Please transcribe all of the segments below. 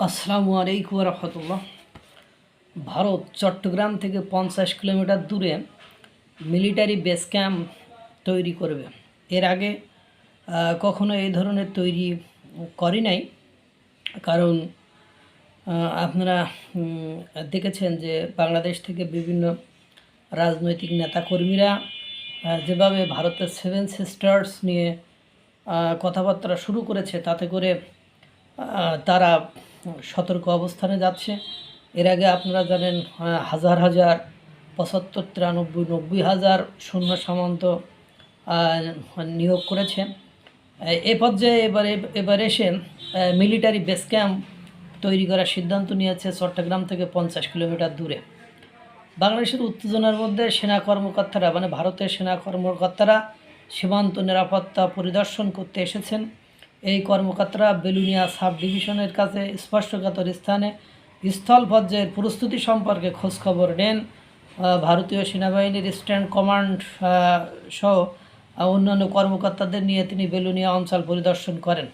আসসালামু আলাইকুম রহমতুল্লাহ। ভারত, চট্টগ্রাম থেকে পঞ্চাশ কিলোমিটার দূরে মিলিটারি বেস ক্যাম্প তৈরি করবে। এর আগে কখনো এই ধরনের তৈরি করি নাই। কারণ আপনারা দেখেছেন যে বাংলাদেশ থেকে বিভিন্ন রাজনৈতিক নেতাকর্মীরা যেভাবে ভারতের সেভেন সিস্টার্স নিয়ে কথাবার্তা শুরু করেছে, তাতে করে তারা সতর্ক অবস্থানে যাচ্ছে। এর আগে আপনারা জানেন হাজার হাজার পঁচাত্তর তিরানব্বই নব্বই হাজার সৈন্য সামন্ত নিয়োগ করেছে। আহ, এ পর্যায়ে এবারে এবার এসে মিলিটারি বেস ক্যাম্প তৈরি করার সিদ্ধান্ত নিয়েছে চট্টগ্রাম থেকে পঞ্চাশ কিলোমিটার দূরে। বাংলাদেশের উত্তেজনার মধ্যে সেনা কর্মকর্তারা মানে ভারতের সেনা কর্মকর্তারা সীমান্ত নিরাপত্তা পরিদর্শন করতে এসেছেন। এই কর্মকর্তারা বেলুনিয়া সাব ডিভিশনের কাছে স্পর্শকাতর স্থানে স্থল পর্যায়ের প্রস্তুতি সম্পর্কে খোঁজখবর নেন। ভারতীয় সেনাবাহিনীর স্ট্যান্ড কমান্ড সহ অন্যান্য কর্মকর্তাদের নিয়ে তিনি বেলুনিয়া অঞ্চল পরিদর্শন করেন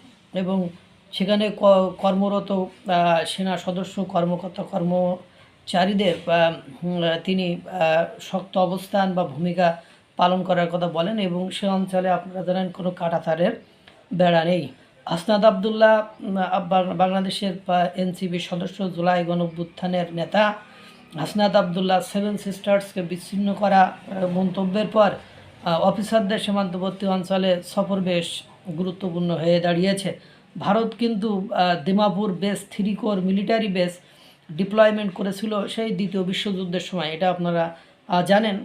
এবং সেখানে কর্মরত সেনা সদস্য, কর্মকর্তা, কর্মচারীদের তিনি শক্ত অবস্থান বা ভূমিকা পালন করার কথা বলেন এবং সে অঞ্চলে আপনারা জানেন কোনো কাটাতারের বেড়া নেই। আসনাদ আবদুল্লাহ বাংলাদেশের এনসিবি সদস্য, জুলাই গণঅভ্যুত্থানের নেতা। হাসনাত আবদুল্লাহ সেভেন সিস্টার্সকে বিচ্ছিন্ন করা মন্তব্যের পর অফিসারদের সীমান্তবর্তী অঞ্চলে সফর বেশ গুরুত্বপূর্ণ হয়ে দাঁড়িয়েছে। ভারত কিন্তু Dimapur base three corps military base deployment করেছিল সেই দ্বিতীয় বিশ্বযুদ্ধের সময়, এটা আপনারা জানেন।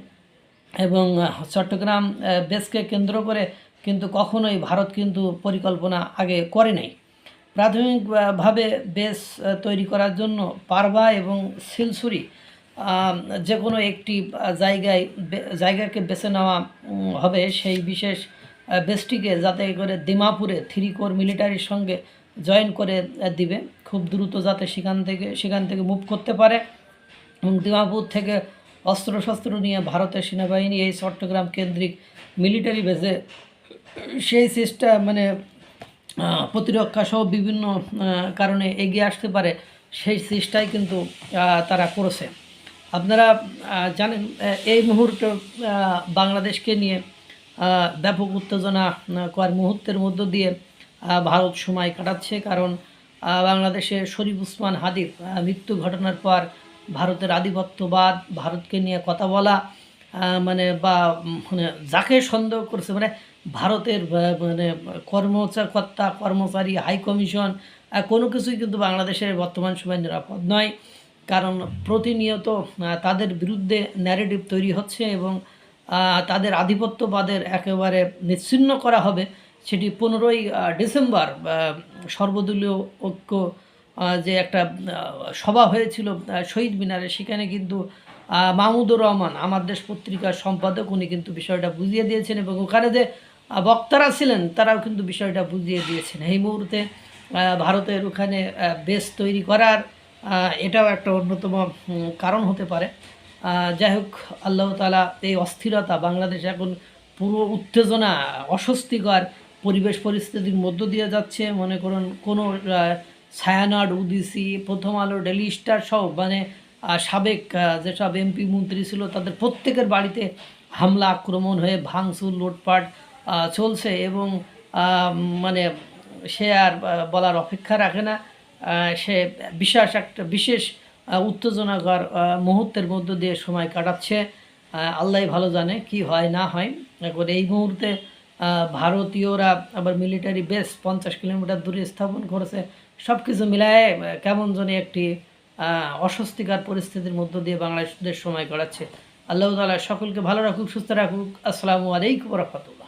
এবং চট্টগ্রাম বেসকে কেন্দ্র করে কিন্তু কখনোই ভারত কিন্তু পরিকল্পনা আগে করে নাই। প্রাথমিকভাবে বেস তৈরি করার জন্য পারবা এবং সিলসুরি যে কোনো একটি জায়গায় জায়গাকে বেছে নেওয়া হবে সেই বিশেষ বেসটিকে যাতে করে দিমাপুরে থ্রি কোর মিলিটারির সঙ্গে জয়েন করে দিবে। খুব দ্রুত যাতে সেখান থেকে সেখান থেকে মুভ করতে পারে। এবং দিমাপুর থেকে অস্ত্রশস্ত্র নিয়ে ভারতের সেনাবাহিনী এই চট্টগ্রাম কেন্দ্রিক মিলিটারি বেসে সেই সিস্টেম মানে প্রতিরক্ষা সহ বিভিন্ন কারণে এগিয়ে আসতে পারে সেই চেষ্টাই কিন্তু তারা করেছে। আপনারা জানেন এই মুহূর্তে বাংলাদেশকে নিয়ে ব্যাপক উত্তেজনা আহ, কর মুহূর্তের মধ্য দিয়ে ভারত সময় কাটাচ্ছে কারণ বাংলাদেশে শরীফ উসমান হাদির মৃত্যু ঘটনার পর ভারতের আধিপত্যবাদ ভারতকে নিয়ে কথা বলা মানে বা মানে যাকে সন্দেহ করছে মানে ভারতের মানে কর্মকর্তা, কর্মচারী, হাই কমিশন কোনো কিছুই কিন্তু বাংলাদেশের বর্তমান সময় নিরাপদ নয়। কারণ প্রতিনিয়ত তাদের বিরুদ্ধে ন্যারেটিভ তৈরি হচ্ছে এবং তাদের আধিপত্যবাদের একেবারে নিচ্ছিন্ন করা হবে। সেটি পনেরোই ডিসেম্বর সর্বদলীয় ঐক্য যে একটা সভা হয়েছিল শহীদ মিনারে, সেখানে কিন্তু মাহমুদুর রহমান, আমার দেশ পত্রিকার সম্পাদক, উনি কিন্তু বিষয়টা বুঝিয়ে দিয়েছেন এবং ওখানে যে বক্তারা ছিলেন, তারাও কিন্তু বিষয়টা বুঝিয়ে দিয়েছেন। এই মুহূর্তে ভারতের ওখানে বেস তৈরি করার এটাও একটা অন্যতম কারণ হতে পারে। যাই হোক, আল্লাহ তালা এই অস্থিরতা, বাংলাদেশ এখন পুরো উত্তেজনা, অস্বস্তিকর পরিবেশ পরিস্থিতির মধ্য দিয়ে যাচ্ছে। মনে করুন, কোনো ছায়ানট উদিসি, প্রথম আলো, ডেলি স্টার সহ মানে সাবেক যেসব এমপি মন্ত্রী ছিল, তাদের প্রত্যেকের বাড়িতে হামলা, আক্রমণ হয়ে ভাঙচুর, লুটপাট চলছে এবং মানে সে আর বলার অপেক্ষা রাখে না। সে বিশেষ একটা, বিশেষ উত্তেজনাকর মুহূর্তের মধ্য দিয়ে সময় কাটাচ্ছে। আল্লাহ ভালো জানে কি হয়, না হয়। এখন এই মুহূর্তে ভারতীয়রা আবার মিলিটারি বেস পঞ্চাশ কিলোমিটার দূরে স্থাপন করেছে। সব কিছু মিলায় কেমন জানি একটি অস্বস্তিকর পরিস্থিতির মধ্য দিয়ে বাংলাদেশ সময় কাটাচ্ছে। আল্লাহ তালা সকলকে ভালো রাখুক, সুস্থ রাখুক। আসসালামু আলাইকুম রহমতুল্লাহ।